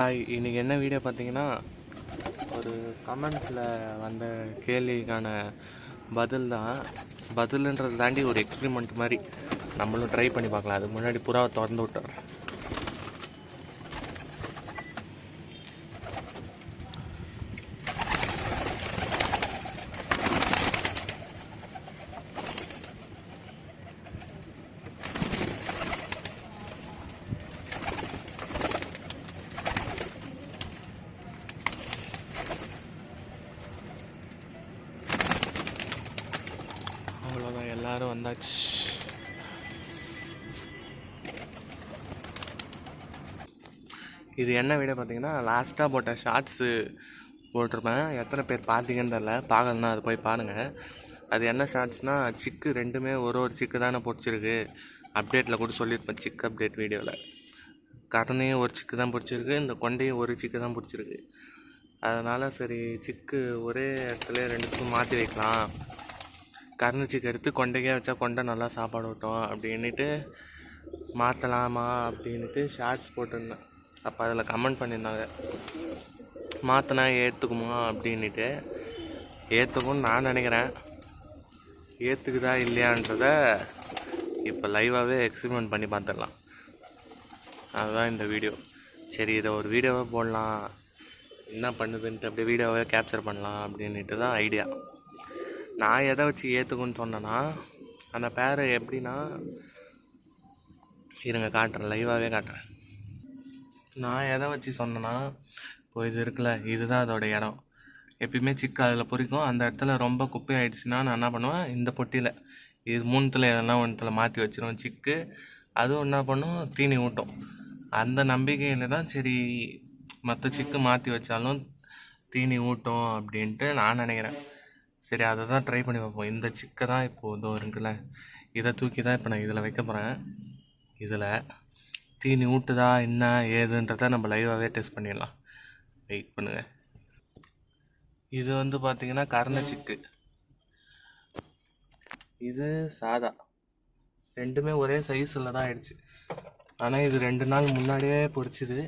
Hi இன்றைக்கி என்ன video பார்த்தீங்கன்னா ஒரு கமெண்ட்டில் வந்த கேள்விக்கான பதில் தான். பதிலுன்றது தாண்டி ஒரு எக்ஸ்பிரிமெண்ட் மாதிரி நம்மளும் ட்ரை பண்ணி பார்க்கலாம். அதுக்கு முன்னாடி புறாவை திறந்து விட்டுறேன் எல்லாரும் இது என்ன வீடியோ பார்த்தீங்கன்னா லாஸ்ட்டாக போட்ட ஷார்ட்ஸு போட்டிருப்பேன். எத்தனை பேர் பார்த்தீங்கன்னு தெரில பார்க்கலன்னா அது போய் பாருங்கள் அது என்ன ஷார்ட்ஸ்னால் சிக்கு ரெண்டுமே ஒரு ஒரு சிக்கு தானே பிடிச்சிருக்கு. அப்டேட்டில் கூட சொல்லியிருப்பேன் சிக்கு அப்டேட் வீடியோவில் கரணையும் ஒரு சிக்கு தான் பிடிச்சிருக்கு இந்த கொண்டையும் ஒரு சிக்கு தான் பிடிச்சிருக்கு. அதனால் சரி சிக்கு ஒரே இடத்துல ரெண்டுத்துக்கும் மாற்றி வைக்கலாம். கருணை எடுத்து கொண்டைக்கே வச்சா கொண்டை நல்லா சாப்பாடு ஊட்டும் அப்படின்ட்டு மாற்றலாமா அப்படின்ட்டு ஷார்ட்ஸ் போட்டிருந்தேன். அப்போ அதில் கமெண்ட் பண்ணியிருந்தாங்க. மாற்றினா ஏற்றுக்குமா அப்படின்ட்டு ஏற்றுக்கும்னு நான் நினைக்கிறேன். ஏற்றுக்குதா இல்லையான்றத இப்போ லைவாகவே எக்ஸ்பிரிமெண்ட் பண்ணி பார்த்துடலாம். அதுதான் இந்த வீடியோ சரி இதை ஒரு வீடியோவாக போடலாம். என்ன பண்ணுதுன்ட்டு அப்படியே வீடியோவே கேப்சர் பண்ணலாம் அப்படின்ட்டு தான் ஐடியா நான் எதை வச்சு ஏற்றுக்குன்னு சொன்னேன்னா அந்த பேரை எப்படின்னா இருங்க காட்டுறேன் லைவாகவே காட்டுறேன். நான் எதை வச்சு சொன்னேன்னா இப்போ இது இருக்குல்ல இதுதான் அதோட இடம். எப்பயுமே சிக்கு அதில் பொறிக்கும். அந்த இடத்துல ரொம்ப குப்பை ஆயிடுச்சுன்னா நான் என்ன பண்ணுவேன் இந்த பொட்டியில் இது மூணுத்தில் எதனா ஒன்றுத்தில் மாற்றி வச்சிருவேன் சிக்கு. அதுவும் என்ன பண்ணும் தீனி ஊட்டும். அந்த நம்பிக்கையில் தான் சரி மற்ற சிக்கு மாற்றி வச்சாலும் தீனி ஊட்டும் அப்படின்ட்டு நான் நினைக்கிறேன். சரி அதை தான் ட்ரை பண்ணி பார்ப்போம். இந்த சிக்கை தான் இப்போது இதோ இருக்குல்ல இதை தூக்கி தான் இப்போ நான் இதில் வைக்க போகிறேன் இதில் தீனி ஊட்டுதா என்ன ஏதுன்றத நம்ம லைவாகவே டெஸ்ட் பண்ணிடலாம். வெயிட் பண்ணுங்கள் இது வந்து பார்த்திங்கன்னா கருண சிக்கு இது சாதா. ரெண்டுமே ஒரே சைஸில் தான் ஆயிடுச்சு. ஆனால் இது ரெண்டு நாள் முன்னாடியே பொரிச்சுது.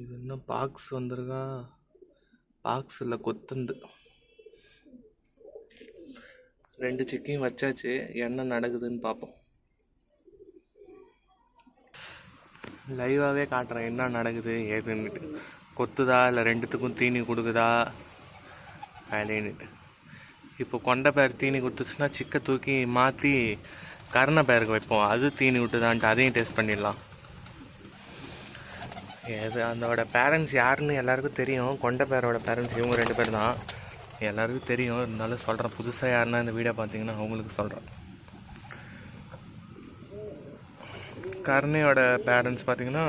இது இன்னும் பாக்ஸ் வந்திருக்கா? பாக்ஸ் இல்லை கொத்தந்து ரெண்டு சிக்கையும் வச்சாச்சு. என்ன நடக்குதுன்னு பார்ப்போம் லைவாகவே காட்டுறேன். என்ன நடக்குது ஏதுன்னுட்டு. கொத்துதா இல்லை ரெண்டுத்துக்கும் தீனி கொடுக்குதா? அப்படின்ட்டு இப்போ கொண்டை பயிர் தீனி கொடுத்துச்சுன்னா சிக்கை தூக்கி மாற்றி கருணை பயிருக்கு வைப்போம். அது தீனி விட்டுதான்ட்டு அதையும் டேஸ்ட் பண்ணிடலாம். எது அதோட பேரண்ட்ஸ் யாருன்னு எல்லாருக்கும் தெரியும். கொண்டை பேரோட பேரண்ட்ஸ் இவங்க ரெண்டு பேர் தான். எல்லாருக்கும் தெரியும். இருந்தாலும் சொல்கிறேன் புதுசாக யாருன்னா இந்த வீடியோ பார்த்தீங்கன்னா அவங்களுக்கு சொல்கிறேன் கருணையோட பேரண்ட்ஸ் பார்த்தீங்கன்னா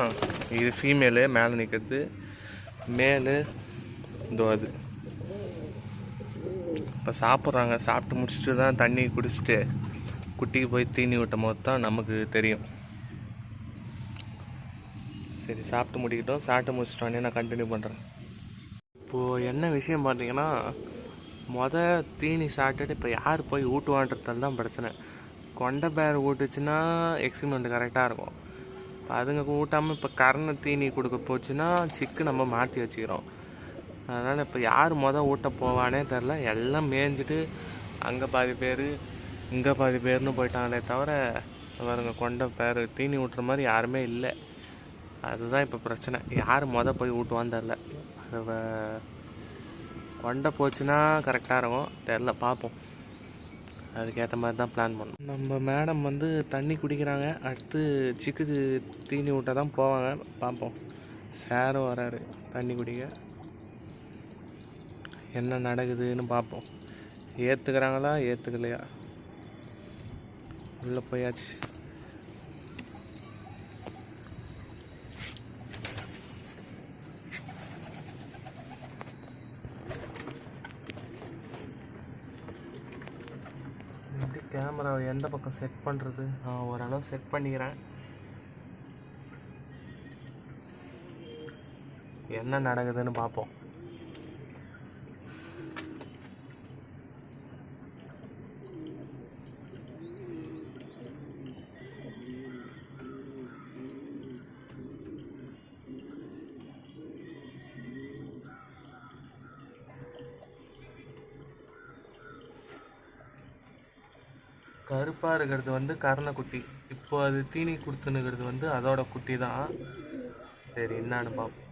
இது ஃபீமேலு மேலே நிற்கிறது மேலு இதோ அது. இப்போ சாப்பிட்றாங்க. சாப்பிட்டு முடிச்சுட்டு தான் தண்ணி குடிச்சிட்டு குட்டிக்கு போய் தீனி விட்டும் போது தான் நமக்கு தெரியும். சரி சாப்பிட்டு முடிக்கட்டும். சாப்பிட்டு முடிச்சிட்டோன்னே நான் கண்டினியூ பண்ணுறேன் இப்போது என்ன விஷயம் பார்த்தீங்கன்னா மொதல் தீனி சாப்பிட்டுட்டு இப்போ யார் போய் ஊட்டுவான்றதால தான் பிரச்சனை. கொண்டை பேர் ஊட்டுச்சுன்னா எக்ஸ்பிரிமெண்ட் கரெக்டாக இருக்கும். அதுங்க ஊட்டாமல் இப்போ கரணை தீனி கொடுக்க போச்சுன்னா சிக்கு நம்ம மாற்றி வச்சுக்கிறோம். அதனால் இப்போ யார் மொதல் ஊட்ட போவானே தெரில எல்லாம் மேய்ஞ்சிட்டு அங்கே பாதி பேர் இங்கே பாதி பேர்னு போயிட்டாங்களே தவிர பாருங்க கொண்ட பேர் தீனி ஊட்டுற மாதிரி யாருமே இல்லை. அதுதான் இப்போ பிரச்சனை. யார் மொதல் போய் ஊட்டுவான்னு தெரில அது வ- கொண்டை போச்சுன்னா கரெக்டாக இருக்கும். தெரில பார்ப்போம். அதுக்கேற்ற மாதிரி தான் பிளான் பண்ணோம். நம்ம மேடம் வந்து தண்ணி குடிக்கிறாங்க. அடுத்து சிக்குக்கு தீனி விட்டால் தான் போவாங்க. பார்ப்போம். சாரும் வராரு தண்ணி குடிக்க. என்ன நடக்குதுன்னு பார்ப்போம். ஏற்றுக்கிறாங்களா ஏற்றுக்கலையா உள்ளே போயாச்சு. கேமராவை எந்த பக்கம் செட் பண்ணுறது நான் ஓரளவு செட் பண்ணிக்கிறேன். என்ன நடக்குதுன்னு பார்ப்போம். கருப்பாக இருக்கிறது வந்து கரணக்குட்டி. இப்போ அது தீனி கொடுத்துனுங்கிறது வந்து அதோட குட்டி தான் சரி என்னான்னு பார்ப்போம்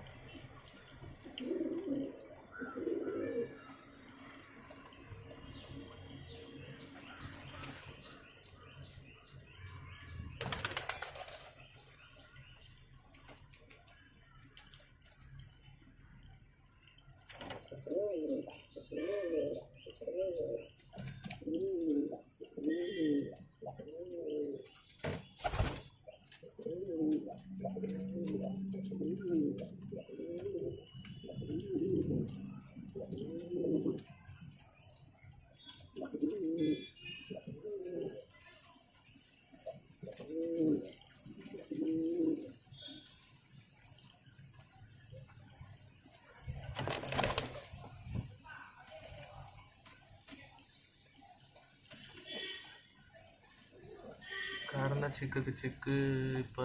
கரண சிக்குக்கு சிக்கு. இப்போ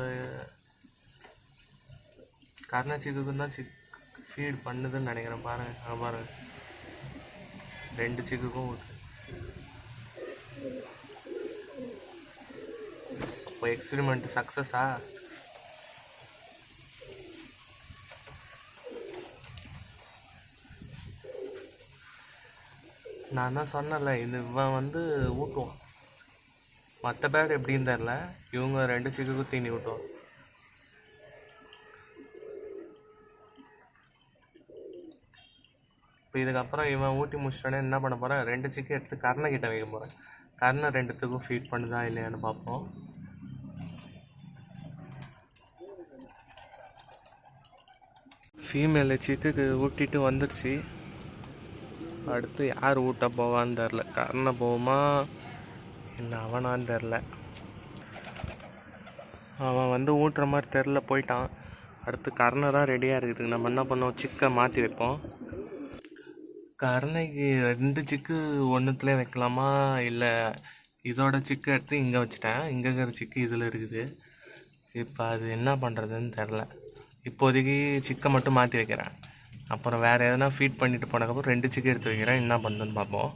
கரண சிக்குக்கு தான் சிக் ஃபீட் பண்ணுதுன்னு நினைக்கிறேன். பாருங்க அங்கே ரெண்டு சிக்குக்கும் ஊத்து இப்போ எக்ஸ்பிரிமெண்ட் சக்ஸஸா நான் தான் சொன்னேன்ல இது இவன் வந்து ஊட்டுவான். மற்ற பேர் எப்படின்னு தெரில இவங்க ரெண்டு சிக்கு தீனி ஊட்டுவான் இப்போ இதுக்கப்புறம் இவன் ஊட்டி முடிச்சிட்டோன்னே என்ன பண்ண போகிறேன் ரெண்டு சிக்கு எடுத்து கர்ணை கிட்ட வைக்க போகிறேன் கர்ணை ரெண்டுத்துக்கும் ஃபீட் பண்ணுதா இல்லையான்னு பார்ப்போம். ஃபீமேல் சிக்குக்கு ஊட்டிட்டு வந்துடுச்சு அடுத்து யார் ஊட்ட போவான்னு தெரில கர்ணை போகுமா? இல்லை அவனான்னு தெரில. அவன் வந்து ஊட்டுற மாதிரி தெரில போயிட்டான். அடுத்து கர்ணை தான் ரெடியாக இருக்குது. நம்ம என்ன பண்ணோம்? சிக்கை மாற்றி வைப்போம். கருணைக்கு ரெண்டு சிக்கு ஒன்றுத்துலேயே வைக்கலாமா? இல்லை இதோட சிக்கு எடுத்து இங்கே வச்சுட்டேன். இங்கே இருக்கிற சிக்கு இதில் இருக்குது. இப்போ அது என்ன பண்ணுறதுன்னு தெரில. இப்போதைக்கு சிக்கை மட்டும் மாற்றி வைக்கிறேன். அப்புறம் வேறு எதனா ஃபீட் பண்ணிட்டு போனதுக்கப்புறம் ரெண்டு சிக்கு எடுத்து வைக்கிறேன். என்ன பண்ணுதுன்னு பார்ப்போம்.